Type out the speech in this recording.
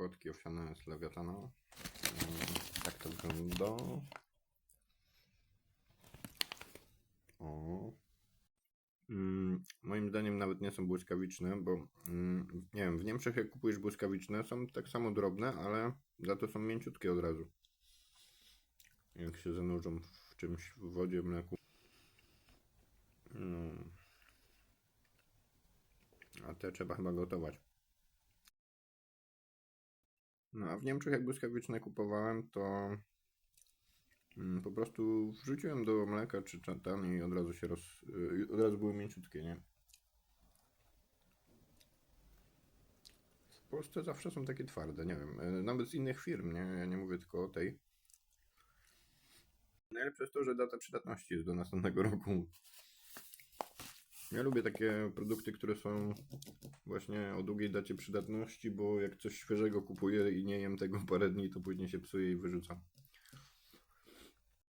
Płatki owsiane z lewiatana. Mm, Tak to wygląda. O. Mm, moim zdaniem nawet nie są błyskawiczne, bo mm, nie wiem, w Niemczech jak kupujesz błyskawiczne są tak samo drobne, ale za to są mięciutkie od razu. Jak się zanurzą w czymś, w wodzie, mleku. No. A te trzeba chyba gotować. No a w Niemczech jak błyskawiczne kupowałem, to mm, po prostu wrzuciłem do mleka czy cza- tam i od razu się roz... y, od razu były mięciutkie, nie? W Polsce zawsze są takie twarde, nie wiem, y, nawet z innych firm, nie? Ja nie mówię tylko o tej. Najlepsze jest to, że data przydatności jest do następnego roku. Ja lubię takie produkty, które są właśnie o długiej dacie przydatności, bo jak coś świeżego kupuję i nie jem tego parę dni, to później się psuje i wyrzucam.